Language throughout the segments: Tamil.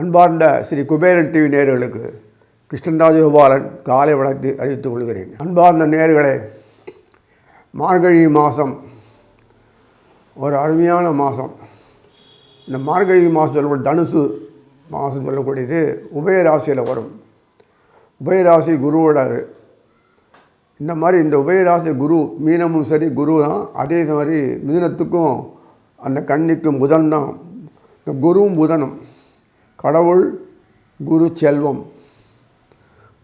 அன்பார்ந்த ஸ்ரீ குபேரன் டிவி நேர்களுக்கு கிருஷ்ணராஜ கோபாலன் காலை வளர்த்து அறிவித்துக் கொள்கிறேன். அன்பார்ந்த நேயர்களே மார்கழி மாதம் ஒரு அருமையான மாதம் இந்த மார்கழி மாதம் சொல்லக்கூடிய தனுசு மாதம் சொல்லக்கூடியது உபயராசியில் வரும். உபயராசி குருவோட இந்த மாதிரி இந்த உபயராசி குரு மீனமும் சரி குரு தான். அதே மாதிரி மிதினத்துக்கும் அந்த கண்ணிக்கும் புதன் தான். இந்த குருவும் புதனும். கடவுள் குரு செல்வம்.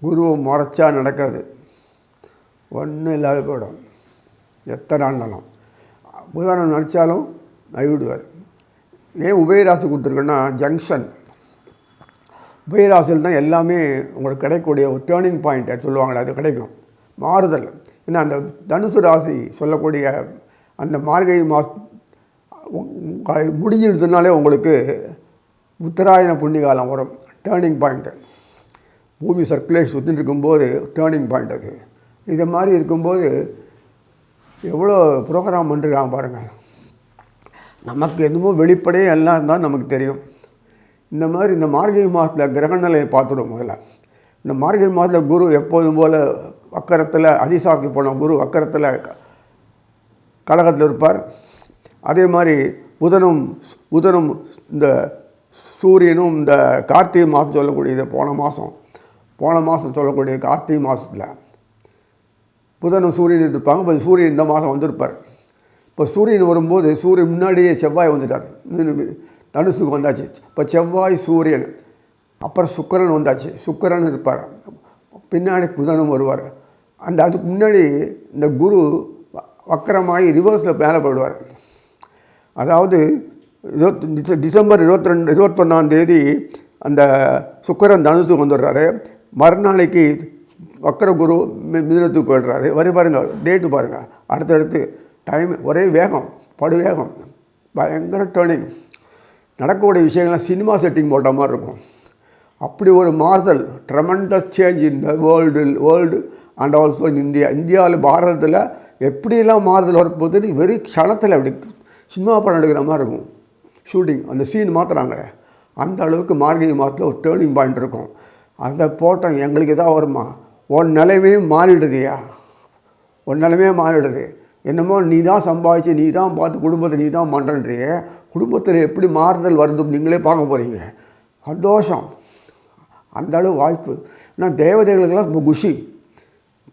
குருவை முறைச்சா நடக்காது. ஒன்றும் இல்லாத போயிடும். எத்தனை ஆண்டாலும் புதனம் நினச்சாலும் நைவிடுவார். ஏன் உபயராசி கொடுத்துருக்கோன்னா ஜங்ஷன் உபயராசியில் தான் எல்லாமே உங்களுக்கு கிடைக்கக்கூடிய ஒரு டேர்னிங் பாயிண்ட்டை சொல்லுவாங்களே அது கிடைக்கும். மாறுதல். ஏன்னா அந்த தனுசு ராசி சொல்லக்கூடிய அந்த மார்கழி மாஸ் முடிஞ்சிருந்ததுனாலே உங்களுக்கு உத்தராயண புண்ணிய காலம் வரும். டேர்னிங் பாயிண்ட்டு பூமி சர்க்குலேஷன் சுற்றிட்டு இருக்கும்போது டேர்னிங் பாயிண்ட் அது. இது மாதிரி இருக்கும்போது எவ்வளோ ப்ரோக்ராம் பண்ணுறாங்க பாருங்கள் நமக்கு எதுவும் வெளிப்படையே எல்லாம் தான் நமக்கு தெரியும். இந்த மாதிரி இந்த மார்கழி மாதத்தில் கிரகநிலையை பார்த்துடும் முதல்ல. இந்த மார்கழி மாதத்தில் குரு எப்போதும் போல் வக்கரத்தில் அதிசாக்கு போன குரு வக்கரத்தில் கழகத்தில் இருப்பார் அதே மாதிரி புதனும் புதனும் இந்த சூரியனும் இந்த கார்த்திகை மாதம் சொல்லக்கூடியது போன மாதம். போன மாதம் சொல்லக்கூடிய கார்த்திகை மாதத்தில் புதனும் சூரியன் இருப்பாங்க இப்போ சூரியன் இந்த மாதம் வந்திருப்பார். இப்போ சூரியன் வரும்போது சூரியன் முன்னாடியே செவ்வாய் வந்துட்டார். தனுசுக்கு வந்தாச்சு. இப்போ செவ்வாய் சூரியன் அப்புறம் சுக்கரன் வந்தாச்சு. சுக்கரன் இருப்பார். பின்னாடி புதனும் வருவார். அந்த அதுக்கு முன்னாடி இந்த குரு வக்கரமாகி ரிவர்ஸில் மேலே போயிடுவார். அதாவது இருபத்தி டிச- டிசம்பர் இருபத்தி ரெண்டு இருபத்தொன்னாம் தேதி அந்த சுக்கரன் தனுசுக்கு வந்துடுறாரு. மறுநாளைக்கு வக்கர குரு மிதனத்துக்கு போயிடுறாரு. வரி பாருங்கள் டேட்டு பாருங்கள் அடுத்தடுத்து டைம் ஒரே வேகம் படு வேகம் பயங்கர டேர்னிங் நடக்கக்கூடிய விஷயங்கள்லாம் சினிமா செட்டிங் போட்ட மாதிரி இருக்கும். அப்படி ஒரு மாறுதல் ட்ரமண்டஸ் சேஞ்ச் இந்த world world and also in India இந்தியாவில் பாரதத்தில் எப்படியெல்லாம் மாறுதல் வரப்போகுது வெறி க்ஷணத்தில் அப்படி சினிமா படம் எடுக்கிற மாதிரி இருக்கும். ஷூட்டிங் அந்த சீன் மாற்றுறாங்க அந்த அளவுக்கு மார்கழி மாதத்தில் ஒரு டேர்னிங் பாயிண்ட் இருக்கும். அதை போட்டோம் எங்களுக்கு எதாவது வருமா? உன் நிலைமையும் மாறிடுதுயா? உன் நிலைமையே மாறிடுது. என்னமோ நீ தான் சம்பாதிச்சு நீ தான் பார்த்து குடும்பத்தை நீ தான் பண்ணுறன்றியே குடும்பத்தில் எப்படி மாறுதல் வருது நீங்களே பார்க்க போகிறீங்க சந்தோஷம். அந்த அளவு வாய்ப்பு. ஏன்னா தேவதைகளுக்கெல்லாம் ரொம்ப குஷி.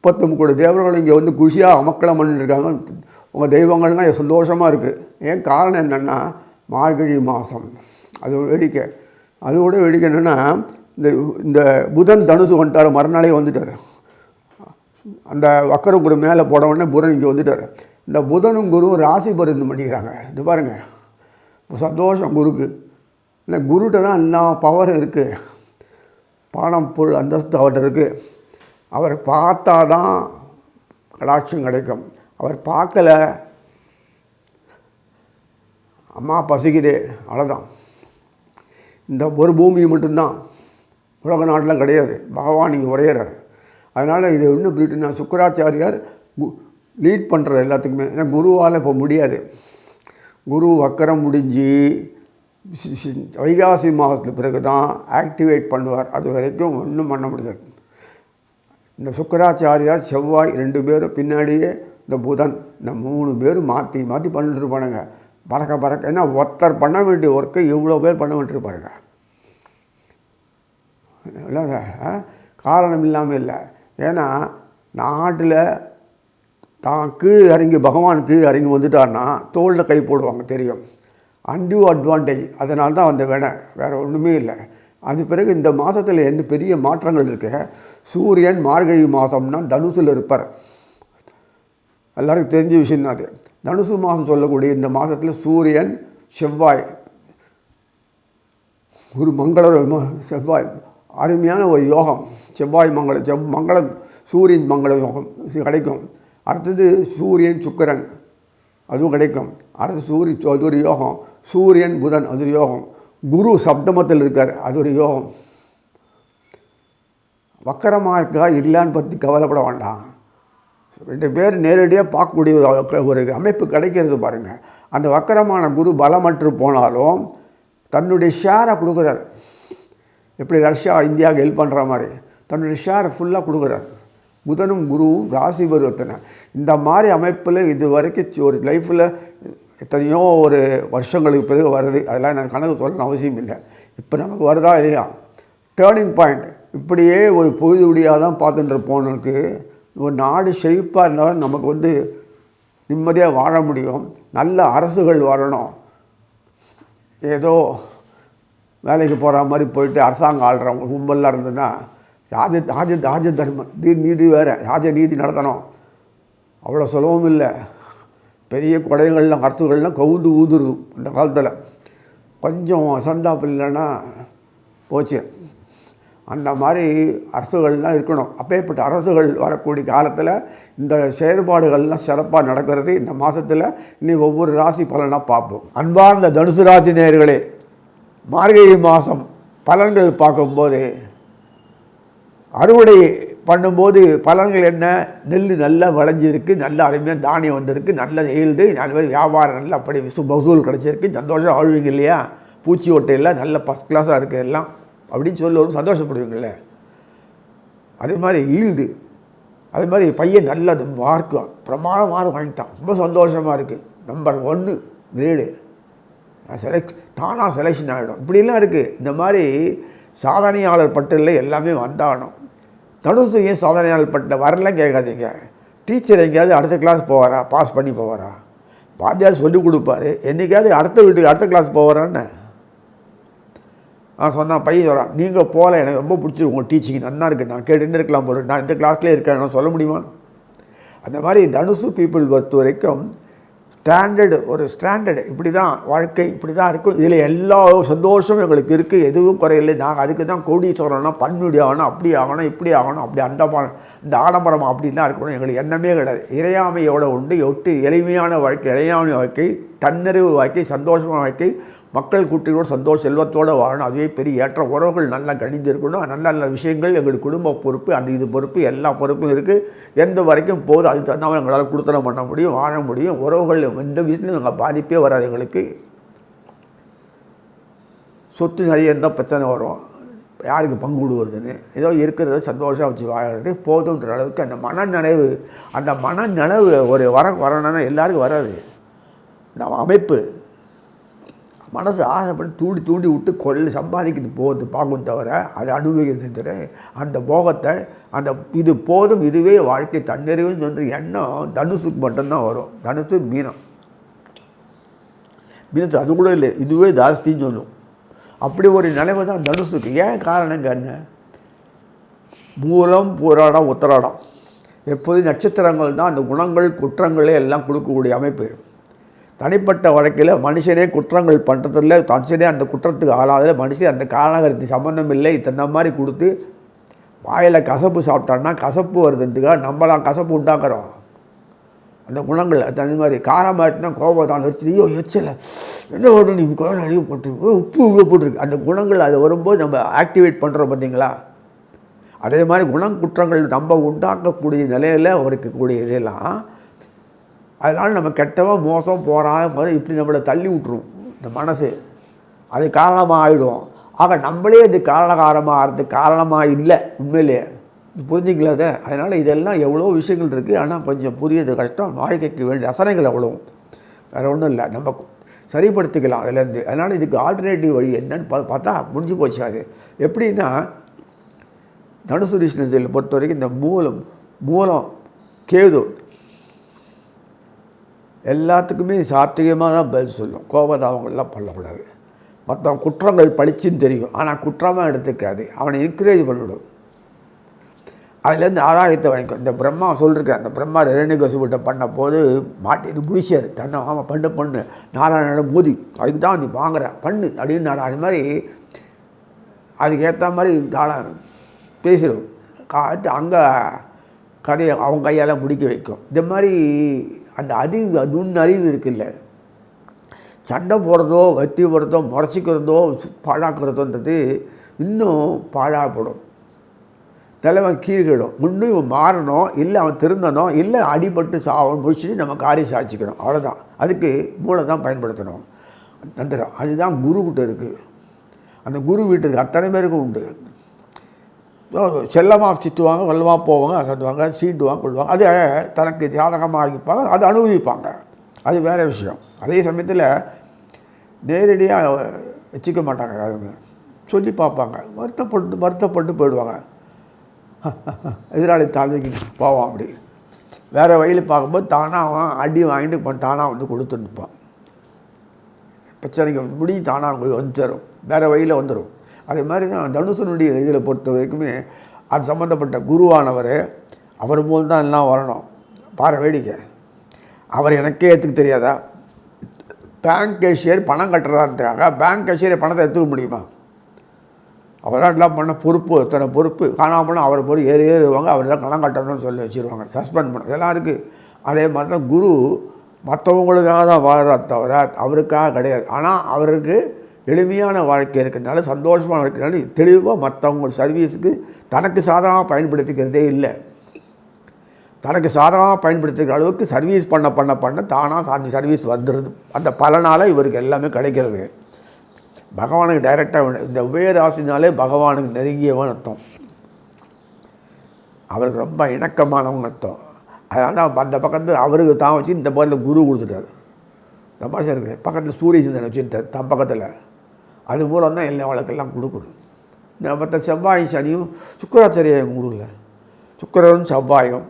முப்பத்தொம்பது கோடி தேவர்கள் இங்கே வந்து குஷியாக அமக்கலம் பண்ணிட்டுருக்காங்க. உங்கள் தெய்வங்கள்லாம் சந்தோஷமாக இருக்குது ஏன் காரணம் என்னென்னா மார்கழி மாதம். அது வேடிக்கை. அதோட வேடிக்கை என்னென்னா இந்த இந்த புதன் தனுசு வந்துட்டார். மறுநாளே வந்துட்டார். அந்த வக்கர குரு மேலே போட உடனே புதன் இங்கே வந்துட்டார். இந்த புதனும் குருவும் ராசி பருந்து பண்ணிக்கிறாங்க. இது பாருங்கள் சந்தோஷம் குருக்கு. இல்லை குருகிட்ட தான் எல்லா பவரும் இருக்குது பணம் புல் அந்தஸ்து அவர்கிட்ட இருக்குது அவர் பார்த்தா தான் கடாட்சம் கிடைக்கும். அவர் பார்க்கல. அம்மா பசிக்குதே. அவ்வளோதான் இந்த ஒரு பூமி மட்டும்தான். உலக நாட்டில் கிடையாது. பகவான் இங்கே உரையிறார் அதனால் இது இன்னும் இப்படின்னா சுக்கராச்சாரியார் லீட் பண்ணுற எல்லாத்துக்குமே. ஏன்னா குருவால் இப்போ முடியாது. குரு வக்கரம் முடிஞ்சு வைகாசி மாதத்துக்கு பிறகு தான் ஆக்டிவேட் பண்ணுவார். அது வரைக்கும் ஒன்றும் பண்ண முடியாது. இந்த சுக்கராச்சாரியார் செவ்வாய் ரெண்டு பேரும் பின்னாடியே இந்த புதன் இந்த மூணு பேரும் மாற்றி மாற்றி பண்ணிட்டுருப்பானுங்க பறக்க பறக்க ஏன்னா ஒருத்தர் பண்ண வேண்டிய ஒர்க்கை இவ்வளோ பேர் பண்ண வேண்டியிருப்பாருங்க. இல்லை காரணம் இல்லாமல் இல்லை. ஏன்னா நாட்டில் தான் கீழ் இறங்கி பகவான் கீழ் இறங்கி வந்துட்டார்னா தோளில் கை போடுவாங்க தெரியும். Undue advantage. அதனால தான் அந்த வேணை வேறு ஒன்றுமே இல்லை. அது பிறகு இந்த மாதத்தில் என்ன பெரிய மாற்றங்கள் இருக்கு சூரியன் மார்கழி மாதம்னா தனுசில் இருப்பார். எல்லாருக்கும் தெரிஞ்ச விஷயம் தான் அது. தனுசு மாதம் சொல்லக்கூடிய இந்த மாதத்தில் சூரியன் செவ்வாய் ஒரு மங்கள செவ்வாய் அருமையான ஒரு யோகம். செவ்வாய் மங்கள செவ் மங்களம் சூரியன் மங்கள யோகம் கிடைக்கும். அடுத்தது சூரியன் சுக்கிரன் அதுவும் கிடைக்கும். அடுத்து சூரிய அது ஒரு யோகம். சூரியன் புதன் அது ஒரு யோகம். குரு சப்தமத்தில் இருக்கார். அது ஒரு யோகம். வக்கரமாக இருக்கா? இல்லைன்னு பற்றி கவலைப்பட வேண்டாம். ரெண்டு பேர் நேரடியாக பார்க்கக்கூடிய ஒரு ஒரு அமைப்பு கிடைக்கிறது பாருங்கள் அந்த வக்கரமான குரு பலமற்று போனாலும் தன்னுடைய ஷேரை கொடுக்குறாரு. எப்படி ரஷ்யா இந்தியாவுக்கு ஹெல்ப் பண்ணுற மாதிரி. தன்னுடைய ஷேரை ஃபுல்லாக கொடுக்குறாரு. புதனும் குருவும் ராசி பருவத்தனை இந்த மாதிரி அமைப்பில் இது வரைக்கும் ஒரு லைஃப்பில் எத்தனையோ ஒரு வருஷங்களுக்கு பிறகு வருது. அதெல்லாம் நான் கணக்கு சொல்லணும் அவசியம் இல்லை. இப்போ நமக்கு வருதா இல்லையா? டேர்னிங் பாயிண்ட் இப்படியே ஒரு பொழுது விடியாக தான் பார்த்துட்டு போனதுக்கு ஒரு நாடு செழிப்பாக இருந்தாலும் நமக்கு வந்து நிம்மதியாக வாழ முடியும். நல்ல அரசுகள் வரணும். ஏதோ வேலைக்கு போகிற மாதிரி போயிட்டு அரசாங்கம் ஆள்றவங்க கும்பலாக இருந்ததுன்னா ராஜ ராஜ ராஜ தர்மம் நீதி வேறு. ராஜ நீதி நடத்தணும். அவ்வளோ சுலபம் இல்லை. பெரிய குடைகள்லாம் கருத்துக்கள்லாம் கவுந்து ஊதுருது இந்த காலத்தில். கொஞ்சம் சந்தாப்பு இல்லைன்னா போச்சு. அந்த மாதிரி அரசுகள்லாம் இருக்கணும். அப்பேற்பட்ட அரசுகள் வரக்கூடிய காலத்தில் இந்த செயற்பாடுகள்லாம் சிறப்பாக நடக்கிறது. இந்த மாதத்தில் இனி ஒவ்வொரு ராசி பலனாக பார்ப்போம். அன்பார்ந்த தனுசு ராசி நேர்களே மார்கழி மாதம் பலன்கள் பார்க்கும்போது அறுவடை பண்ணும்போது பலன்கள் என்ன? நெல் நல்லா விளைஞ்சிருக்கு நல்ல அருமையாக தானியம் வந்திருக்கு நல்ல ஈல்டு நல்ல வியாபாரம் நல்லா அப்படி மகசூல் கிடச்சிருக்கு. சந்தோஷம் ஆழ்வீங்க இல்லையா? பூச்சி ஓட்டையெல்லாம் நல்ல ஃபஸ்ட் கிளாஸாக இருக்குது எல்லாம். அப்படின்னு சொல்லி ஒரு சந்தோஷப்படுவீங்களே அதே மாதிரி ஈல்டு. அதே மாதிரி பையன் நல்ல மார்க்கு பிரமாண மார்க் வாங்கிட்டான். ரொம்ப சந்தோஷமாக இருக்குது நம்பர் ஒன்று கிரேடு செலக்ட் தானாக செலெக்ஷன் ஆகிடும் இப்படிலாம் இருக்குது இந்த மாதிரி சாதனையாளர் பட்டியலில் எல்லாமே வந்தாகணும். தனுசு ஏன் சாதனையாளர் பட்டியல் வரலாம் கேட்காதீங்க. டீச்சர் எங்கேயாவது அடுத்த கிளாஸ் போவாரா? பாஸ் பண்ணி போவாரா? பாத்தியார் சொல்லிக் கொடுப்பாரு. என்றைக்காவது அடுத்த வீட்டுக்கு அடுத்த கிளாஸ் போவாரான்னு. நான் சொன்னான் பையன் சொல்கிறான் நீங்கள் போகல எனக்கு ரொம்ப பிடிச்சிருக்கு உங்கள் டீச்சிங் நல்லா இருக்குது நான் கேட்டுன்னு இருக்கலாம் போகிறேன் நான் இந்த கிளாஸ்லேயே இருக்கேன். சொல்ல முடியுமா? அந்த மாதிரி தனுசு பீப்புள் பொறுத்த வரைக்கும் ஸ்டாண்டர்டு ஒரு ஸ்டாண்டர்டு இப்படி தான் வாழ்க்கை இப்படி தான் இருக்கும். இதில் எல்லா சந்தோஷமும் எங்களுக்கு இருக்குது எதுவும் குறையில்லை. நாங்கள் அதுக்கு தான் கோடீஸ்வரம்னா பன்னுடி ஆகணும் அப்படி ஆகணும் இப்படி ஆகணும் அப்படி அண்டமான இந்த ஆடம்பரம் தான் இருக்கணும். எங்களுக்கு எண்ணமே கிடையாது. இறையாமையோட உண்டு. ஒட்டு எளிமையான வாழ்க்கை இளையாமை வாழ்க்கை தன்னறிவு வாழ்க்கை சந்தோஷமான வாழ்க்கை மக்கள் கூட்டியோடு சந்தோஷ செல்வத்தோடு வாழணும். அதுவே பெரிய ஏற்ற உறவுகள் நல்லா கணிந்து இருக்கணும் நல்ல நல்ல விஷயங்கள் எங்கள் குடும்ப பொறுப்பு அந்த இது பொறுப்பு எல்லா பொறுப்பும் இருக்குது எந்த வரைக்கும் போதும் அது தந்தாமல் எங்களால் கொடுத்தனம் பண்ண முடியும் வாழ முடியும். உறவுகள் எந்த விஷயத்துலையும் எங்கள் பாதிப்பே வராது எங்களுக்கு. சொத்து நிறைய இருந்தால் பிரச்சனை வரும். யாருக்கு பங்கு விடுவதுன்னு ஏதோ இருக்கிறத சந்தோஷம் வச்சு வாழறது போதுன்ற அளவுக்கு அந்த மனநினைவு அந்த மனநினைவு ஒரு வர வரணும்னா எல்லாருக்கும் வராது. நம்ம அமைப்பு. மனசு ஆசைப்பட்டு தூண்டி தூண்டி விட்டு கொள்ளு சம்பாதிக்கிறது போகிறது பார்க்கும் தவிர அதை அனுபவிக்கிறது தவிர அந்த போகத்தை அந்த இது போதும் இதுவே வாழ்க்கை தன்னிறைவுன்னு வந்து எண்ணம் தனுசுக்கு மட்டும்தான் வரும். தனுசு மீனம். மீனத்து அது கூட இல்லை இதுவே ஜாஸ்தின்னு சொல்லும். அப்படி ஒரு நிலைமை தான் தனுசுக்கு. ஏன் காரணங்க என்ன? மூலம் போராடம் உத்தராடம். எப்போதும் நட்சத்திரங்கள் தான் அந்த குணங்கள் குற்றங்களே எல்லாம் கொடுக்கக்கூடிய அமைப்பு. தனிப்பட்ட வழக்கில் மனுஷனே குற்றங்கள் பண்ணுறதில்ல மனுஷனே அந்த குற்றத்துக்கு ஆளாதில் மனுஷன் அந்த காலகரத்து சம்மந்தம் இல்லை இத்தனை மாதிரி கொடுத்து வாயில் கசப்பு சாப்பிட்டான்னா கசப்பு வருதுன்றதுக்காக நம்மளாம் கசப்பு உண்டாக்குறோம். அந்த குணங்கள் அது அந்த மாதிரி காரமாக கோபம் தான் வச்சு ஐயோ எச்சல என்ன ஒன்று நீ குழந்தை அழிவு போட்டுருக்கு உப்பு உள்ள போட்டிருக்கு. அந்த குணங்கள் அது வரும்போது நம்ம ஆக்டிவேட் பண்ணுறோம் பார்த்தீங்களா? அதே மாதிரி குணங்குற்றங்கள் நம்ம உண்டாக்கக்கூடிய நிலையில் இருக்கக்கூடிய இதெல்லாம் அதனால் நம்ம கெட்டவன் மோசம் போகிறான் இப்படி நம்மளை தள்ளி விட்டுரும். இந்த மனசு. அது காரணமாக ஆகிடும் ஆக நம்மளே இது காரணகாரமாக ஆகிறதுக்கு காரணமாக இல்லை உண்மையிலே. புரிஞ்சுக்கல அதை? அதனால் இதெல்லாம் எவ்வளோ விஷயங்கள் இருக்குது ஆனால் கொஞ்சம் புரியுது கஷ்டம். வாழ்க்கைக்கு வேண்டிய ரசனைகள் அவ்வளோ வேறு ஒன்றும் இல்லை. நம்ம சரிப்படுத்திக்கலாம் அதுலேருந்து. அதனால் இதுக்கு ஆல்டர்னேட்டிவ் வழி என்னன்னு பா பார்த்தா முடிஞ்சு போச்சு அது. எப்படின்னா தனுசு ரிஷ்ணத்தில் பொறுத்த வரைக்கும் இந்த மூலம் மூலம் கேது எல்லாத்துக்குமே சாத்தியமாக தான் பதில் சொல்லும். கோபதாபங்கள்லாம் பண்ணக்கூடாது. மற்றவன் குற்றங்கள் பழிச்சுன்னு தெரியும். ஆனால் குற்றமாக எடுத்துக்காது. அவனை என்கரேஜ் பண்ணிவிடும் அதுலேருந்து ஆதாயத்தை வாங்கிக்கும் இந்த பிரம்மா சொல்லியிருக்கேன் அந்த பிரம்மா ரெரணிகசுவிட்ட பண்ண போது மாட்டின்னு முடிச்சார் தன்னை ஆமாம் பண்ணு பண்ணு. நாராயணன் மோதி அதுக்கு தான் நீ வாங்குற. பண்ணு. அப்படின்னு அது மாதிரி அதுக்கேற்ற மாதிரி தாளம் பேசிடும். காட்டு அங்கே கதையை அவங்க கையால் முடிக்க வைக்கும். இந்த மாதிரி அந்த அறிவு நுண்ணறிவு இருக்குல்ல. சண்டை போடுறதோ வத்தி போடுறதோ முறைச்சிக்கிறதோ பாழாக்கிறதோன்றது இன்னும் பாழாப்படும் தலைவன் கீழ்கிடும். முன்னும் இவன் மாறணும். இல்லை அவன் திருந்தணும். இல்லை அடிபட்டு சாவன் முடிச்சுட்டு நம்ம காரியம் சாட்சிக்கணும் அவ்வளோதான் அதுக்கு மூளை தான் பயன்படுத்தணும். தந்திரம் அதுதான் குரு கிட்ட இருக்குது அந்த குரு வீட்டுக்கு அத்தனை பேருக்கும் உண்டு. செல்லமாக சித்துவாங்க வல்லமாக போவாங்க அசட்டுவாங்க சீண்டுவாங்க கொள்வாங்க அது தனக்கு ஜாதகமாக இருப்பாங்க அது அனுபவிப்பாங்க. அது வேறு விஷயம். அதே சமயத்தில் நேரடியாக வச்சுக்க மாட்டாங்க யாருமே. சொல்லி பார்ப்பாங்க. வருத்தப்பட்டு வருத்தப்பட்டு போயிடுவாங்க. எதிராளி தாழ்ந்து போவான் அப்படி. வேறு வழியில் பார்க்கும்போது தானாக அவன் அடி வாங்கிட்டு இப்போ தானாக வந்து கொடுத்துருப்பான் பிரச்சனைக்கு முடிஞ்சு தானாக வந்து தரும் வேறு வழியில் வந்துடும் அதே மாதிரி தான் தனுசனுடைய இதில் பொறுத்த வரைக்குமே அது சம்மந்தப்பட்ட குருவானவர் அவர் போல் தான் எல்லாம் வரணும். பாரு வேடிக்கை. அவர் எனக்கே ஏற்றுக்க தெரியாதா? பேங்க் கேஷியர் பணம் கட்டுறாருக்காக பேங்க் கேஷியரை பணத்தை எடுத்துக்க முடியுமா? அவரால் எல்லாம் பண்ண பொறுப்பு தன பொறுப்பு? காணாமல் போனால் அவரை பொறுப்பு ஏறி ஏறுவாங்க அவர் தான் பணம் கட்டணும்னு சொல்லி வச்சுருவாங்க. சஸ்பெண்ட் பண்ண இதெல்லாம் இருக்குது அதே மாதிரி தான் குரு மற்றவங்களுக்காக தான் வாழ்கிறார் தவிர அவருக்காக கிடையாது. ஆனால் அவருக்கு எளிமையான வாழ்க்கை இருக்கிறனால சந்தோஷமாக இருக்கிறனால தெளிவாக மற்றவங்க சர்வீஸுக்கு தனக்கு சாதகமாக பயன்படுத்திக்கிறதே இல்லை. தனக்கு சாதகமாக பயன்படுத்துகிற அளவுக்கு சர்வீஸ் பண்ண பண்ண பண்ண தானாக அந்த சர்வீஸ் வந்துடுது அந்த பலனால் இவருக்கு எல்லாமே கிடைக்கிறது. பகவானுக்கு டைரெக்டாக இந்த உபயராசினாலே பகவானுக்கு நெருங்கியவன் அர்த்தம். அவருக்கு ரொம்ப இணக்கமானவன் அர்த்தம். அதனால தான் அந்த பக்கத்தில் அவருக்கு தான் வச்சு இந்த பக்கத்தில் குரு கொடுத்துட்டாரு. ரொம்ப இருக்குது பக்கத்தில் சூரிய சிந்தனை வச்சுட்டார் தன் பக்கத்தில். அது மூலம் தான் எல்லா அவளுக்கெல்லாம் கொடுக்கணும். இந்த மற்ற செவ்வாய் சனியும் சுக்கராச்சாரியம் கொடுக்கல சுக்கரனும் செவ்வாயும்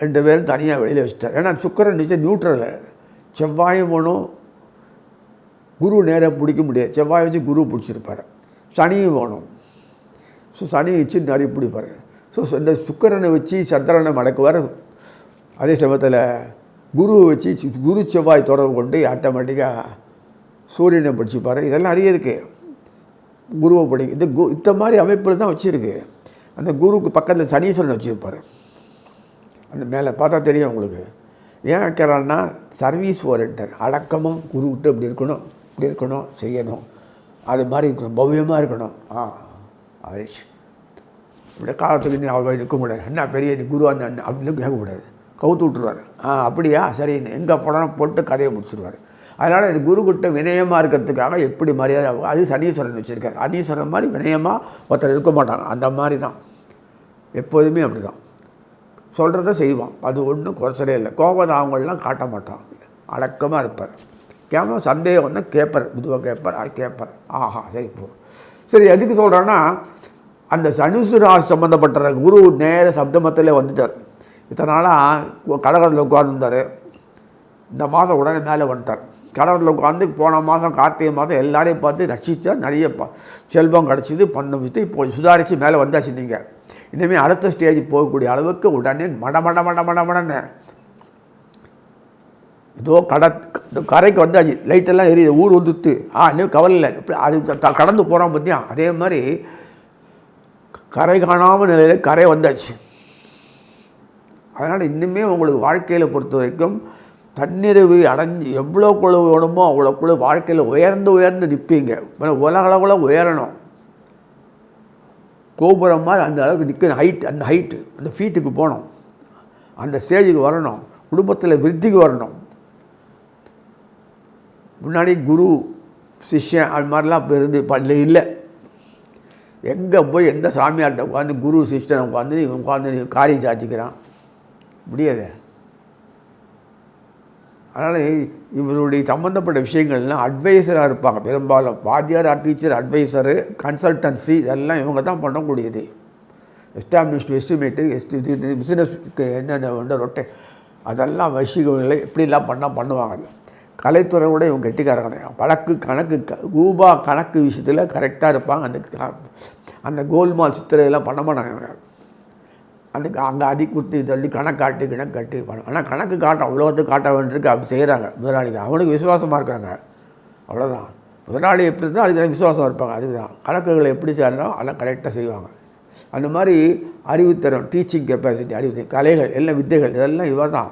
ரெண்டு பேரும் தனியாக வெளியில் வச்சுட்டார். ஏன்னா சுக்கரன் நிச்சயம் நியூட்ரல் செவ்வாயும் ஒன்றும் குரு நேராக பிடிக்க முடியாது. செவ்வாய் வச்சு குரு பிடிச்சிருப்பார். சனியும் வேணும் ஸோ சனி வச்சு நிறைய பிடிப்பார். ஸோ இந்த சுக்கரனை வச்சு சந்திரனை மடக்குவார். அதே சமயத்தில் குருவை வச்சு குரு செவ்வாய் தொடர்பு கொண்டு ஆட்டோமேட்டிக்காக சூரியனை படிச்சுப்பார் இதெல்லாம் நிறைய இருக்குது குருவை படி இந்த கு இந்த மாதிரி அமைப்பில் தான் வச்சுருக்கு. அந்த குருவுக்கு பக்கத்தில் சனீஸ்வரன் வச்சுருப்பார். அந்த மேலே பார்த்தா தெரியும் உங்களுக்கு. ஏன் வைக்கிறான்னா சர்வீஸ் ஓரியன்டர் அடக்கமாக குருக்கிட்ட இப்படி இருக்கணும் இப்படி இருக்கணும் செய்யணும். அது மாதிரி இருக்கணும் பவ்யமாக இருக்கணும். ஆ ஹரிஷ் இப்படி காலத்துக்கு நீ அவள் நிற்க முடியாது. என்ன பெரிய நீ குரு அப்படின்னு கேட்கக்கூடாது. கவுத்து விட்டுருவார். ஆ அப்படியா? சரின்னு. எங்கே போனாலும் போட்டு கதையை முடிச்சிடுவார் அதனால் இது குருக்கிட்ட வினயமாக இருக்கிறதுக்காக எப்படி மரியாதை ஆகும்? அது சனீஸ்வரன் வச்சுருக்காரு. அனீஸ்வரன் மாதிரி வினயமாக ஒருத்தர் இருக்க மாட்டாங்க. அந்த மாதிரி தான் எப்போதுமே அப்படி தான் சொல்கிறத செய்வான். அது ஒன்றும் குறைச்சலே இல்லை. கோபதாகங்கள்லாம் காட்ட மாட்டான். அடக்கமாக இருப்பார். கேமரா சந்தேகம் வந்து கேட்பார் புதுவாக கேட்பார் அது கேட்பார் ஆஹா சரி போ. சரி எதுக்கு சொல்கிறேன்னா அந்த சனுசுராஜ் சம்மந்தப்பட்ட குரு நேர சப்தமத்தில் வந்துட்டார். இத்தனை நாளாக கடகத்தில் உட்காந்துருந்தார் இந்த மாதம் உடனே மேலே வந்துட்டார். கடவுளில் உட்காந்து போன மாதம் கார்த்திகை மாதம் எல்லாரையும் பார்த்து ரசித்தா நிறைய ப செல்வம் கிடச்சிது பண்ண விற்று இப்போ சுதாரித்து மேலே வந்தாச்சு நீங்கள் இனிமேல் அடுத்த ஸ்டேஜ் போகக்கூடிய அளவுக்கு உடனே மட மட மட மட மடன்னு. ஏதோ கட கரைக்கு வந்தாச்சு. லைட்டெல்லாம் எரியுது ஊர் வந்துட்டு ஆ இன்னும் கவலை இல்லை. இப்படி அது கடந்து போகிறோம் பார்த்தியா அதே மாதிரி கரை காணாமல் நிலையில் கரை வந்தாச்சு. அதனால் இன்னுமே உங்களுக்கு வாழ்க்கையில் பொறுத்த வரைக்கும் தன்னிறைவு அடைஞ்சு எவ்வளோ குழு வேணுமோ அவ்வளோ குழு வாழ்க்கையில் உயர்ந்து உயர்ந்து நிற்பீங்க. உலக அளவில் உயரணும். கோபுரம் மாதிரி அந்த அளவுக்கு நிற்கணும். ஹைட் அந்த ஹைட்டு அந்த ஃபீட்டுக்கு போகணும். அந்த ஸ்டேஜுக்கு வரணும். குடும்பத்தில் விருத்திக்கு வரணும். முன்னாடி குரு சிஷ்யன் அது மாதிரிலாம் இப்போ இருந்து பல்ல இல்லை எங்கே போய் எந்த சாமியார்கிட்ட உட்காந்து குரு சிஷ்டனை உட்காந்து உட்காந்து நீ காரியம் சாத்திக்கிறான் முடியாது. அதனால் இவருடைய சம்மந்தப்பட்ட விஷயங்கள்லாம் அட்வைசராக இருப்பாங்க. பெரும்பாலும் வாத்தியார் டீச்சர் அட்வைசரு கன்சல்டன்சி இதெல்லாம் இவங்க தான் பண்ணக்கூடியது எஸ்டாப்ளிஷ்டு எஸ்டிமேட்டு எஸ்டி பிஸ்னஸ்க்கு என்னென்ன வந்து ரொட்டை அதெல்லாம் வசிகளை எப்படிலாம் பண்ணால் பண்ணுவாங்க. கலைத்துறை கூட இவங்க கெட்டிக்காரங்க. வழக்கு கணக்கு க- ரூபா கணக்கு விஷயத்தில் கரெக்டாக இருப்பாங்க. அந்த அந்த கோல்மால் சித்திரையெல்லாம் பண்ண மாட்டாங்க. இவங்க. அதுக்கு அங்கே அடி குத்தி தள்ளி கணக்காட்டு கிணக்காட்டு பணம் ஆனால் கணக்கு காட்ட அவ்வளோத்துக்கு காட்ட வேண்டியிருக்கு. அப்படி செய்கிறாங்க முதலாளிங்க. அவனுக்கு விசுவாசமாக இருக்காங்க. அவ்வளோதான் முதலாளி எப்படி இருந்தால் அதுக்கு எனக்கு விசுவாசம் இருப்பாங்க. அதுதான் கணக்குகளை எப்படி செய்யணும் அதெல்லாம் கரெக்டாக செய்வாங்க. அந்த மாதிரி அறிவுத்திறன் டீச்சிங் கெப்பாசிட்டி அறிவு கலைகள் எல்லாம் வித்தைகள் இதெல்லாம் இவர் தான்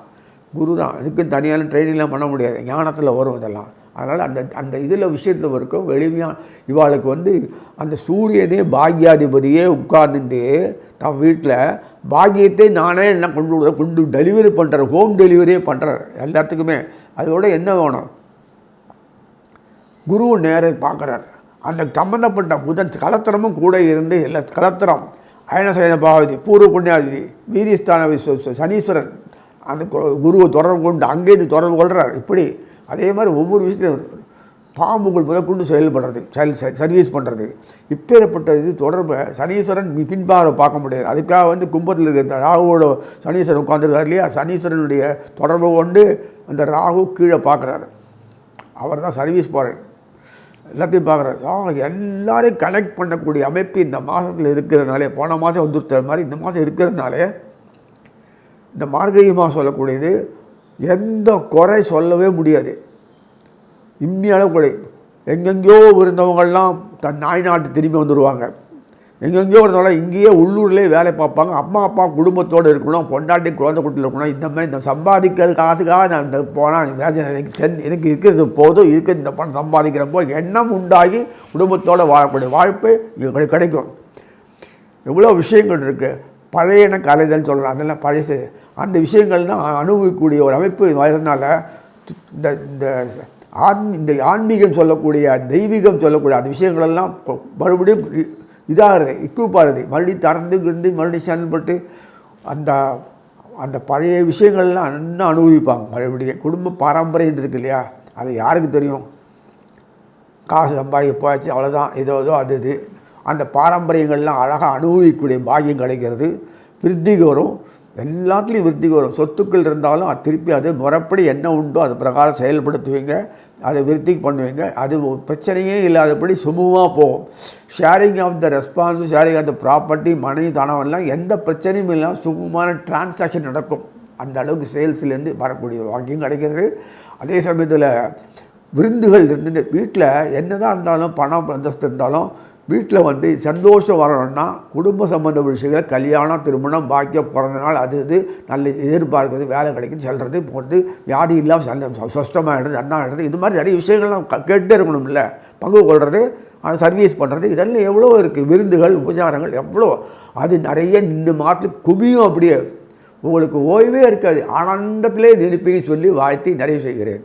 குரு தான் இதுக்குன்னு தனியான ட்ரைனிங்லாம் பண்ண முடியாது. ஞானத்தில் வரும் இதெல்லாம். அதனால் அந்த அந்த இதில் விஷயத்தில் வரைக்கும் எளிமையாக இவாளுக்கு வந்து அந்த சூரியனே பாக்யாதிபதியே உட்கார்ந்துட்டு தன் வீட்டில் பாக்கியத்தை நானே எல்லாம் கொண்டு விட கொண்டு டெலிவரி பண்ணுறேன் ஹோம் டெலிவரியே பண்ணுறேன் எல்லாத்துக்குமே. அதோட என்ன வேணும்? குரு நேர பார்க்குறாரு அந்த சம்மந்தப்பட்ட புதன் கலத்திரமும் கூட இருந்து எல்லா கலத்திரம் அயனசயன பாவதி பூர்வ புண்ணியாதிபதி வீரியஸ்தான விஸ்வ- சனீஸ்வரன் அந்த கு- குருவை தொடர்பு கொண்டு அங்கேருந்து தொடர்பு கொள்கிறார் இப்படி அதே மாதிரி ஒவ்வொரு விஷயத்தையும் பாம்புகள் முதற்கொண்டு செயல்படுறது செயல் சர்வீஸ் பண்ணுறது இப்பேற்பட்ட இது தொடர்பை சனீஸ்வரன் பின்பாக பார்க்க முடியாது. அதுக்காக வந்து கும்பத்தில் இருக்கிற ராகுவோட சனீஸ்வரன் உட்காந்துருக்கார் இல்லையா? சனீஸ்வரனுடைய தொடர்பு கொண்டு அந்த ராகு கீழே பார்க்குறாரு. அவர் தான் சர்வீஸ் போகிறார் எல்லாத்தையும் பார்க்குறாரு. எல்லாரையும் கனெக்ட் பண்ணக்கூடிய அமைப்பு இந்த மாதத்தில் இருக்கிறதுனாலே போன மாதம் வந்துருத்த மாதிரி இந்த மாதம் இருக்கிறதுனாலே இந்த மார்கழி மாதம் சொல்லக்கூடியது எந்த குறை சொல்லவே முடியாது. இம்மியான குறை. எங்கெங்கேயோ இருந்தவங்கள்லாம் தன் நாய் நாட்டு திரும்பி வந்துடுவாங்க எங்கெங்கேயோ இருந்தவங்க இங்கேயே உள்ளூர்லேயே வேலை பார்ப்பாங்க. அம்மா அப்பா குடும்பத்தோடு இருக்கணும் பொண்டாட்டி குழந்தை குட்டியில் இருக்கணும். இந்த மாதிரி இந்த சம்பாதிக்கிறது காசுக்காக நான் இந்த போனால் எனக்கு தென் எனக்கு இருக்கிறது போதும். இருக்கிறது இந்த பணம் சம்பாதிக்கிறப்போ எண்ணம் உண்டாகி குடும்பத்தோடு வாழக்கூடிய வாய்ப்பு எங்களுக்கு கிடைக்கும். எவ்வளோ விஷயங்கள் இருக்குது பழையன கலைதல் சொல்லலாம். அதெல்லாம் பழசு அந்த விஷயங்கள் தான் அனுபவிக்கக்கூடிய ஒரு அமைப்பு வரதுனால இந்த இந்த ஆன்மீ இந்த ஆன்மீகம் சொல்லக்கூடிய தெய்வீகம் சொல்லக்கூடிய அந்த விஷயங்களெல்லாம் மறுபடியும் இதாகிறது இக்குப்பாகிறது மறுபடியும் திறந்து கிருந்து மறுபடியும் செயல்பட்டு அந்த அந்த பழைய விஷயங்கள்லாம் இன்னும் அனுபவிப்பாங்க. மறுபடியும் குடும்ப பாரம்பரியம் இருக்கு இல்லையா? அது யாருக்கு தெரியும்? காசு சம்பாதிக்க போயாச்சு அவ்வளோதான் ஏதோ ஏதோ அது இது. அந்த பாரம்பரியங்கள்லாம் அழகாக அனுபவிக்கக்கூடிய பாக்கியம் கிடைக்கிறது. விருத்திக்கு வரும் எல்லாத்துலேயும் விருத்திக்கு வரும் சொத்துக்கள் இருந்தாலும் அது திருப்பி அது முறைப்படி என்ன உண்டோ அது பிரகாரம் செயல்படுத்துவீங்க அதை விருத்திக்கு பண்ணுவீங்க. அது ஒரு பிரச்சனையே இல்லாதபடி சுமூகமாக போகும். Sharing of the response sharing of the property money தனவெல்லாம் எந்த பிரச்சனையும் இல்லாமல் சுமூகமான டிரான்சாக்ஷன் நடக்கும். அந்த அளவுக்கு சேல்ஸ்லேருந்து வரக்கூடிய வாக்கியம் கிடைக்கிறது. அதே சமயத்தில் விருந்துகள் இருந்து வீட்டில் என்னதான் இருந்தாலும் பணம் அந்தஸ்து இருந்தாலும் வீட்டில் வந்து சந்தோஷம் வரணும்னா குடும்ப சம்பந்த விஷயங்களை கல்யாணம் திருமணம் பாக்கியம் பிறந்த நாள் அது இது நல்ல எதிர்பார்க்குறது வேலை கிடைக்கும் செல்றது போகிறது வியாதி இல்லாமல் சந்த சொஸ்டமாகிடுது அண்ணாகிடுது இது மாதிரி நிறைய விஷயங்கள்லாம் க- கேட்டுட்டே இருக்கணும்ல. பங்கு கொள்வது சர்வீஸ் பண்ணுறது இதெல்லாம் எவ்வளோ இருக்குது விருந்துகள் உபச்சாரங்கள் எவ்வளோ. அது நிறைய இந்த மாதத்துக்கு குவியும் அப்படியே. உங்களுக்கு ஓய்வே இருக்காது. ஆனந்தத்திலே நினைப்பீங்கன்னு சொல்லி வாழ்த்தி நிறைவு செய்கிறேன்.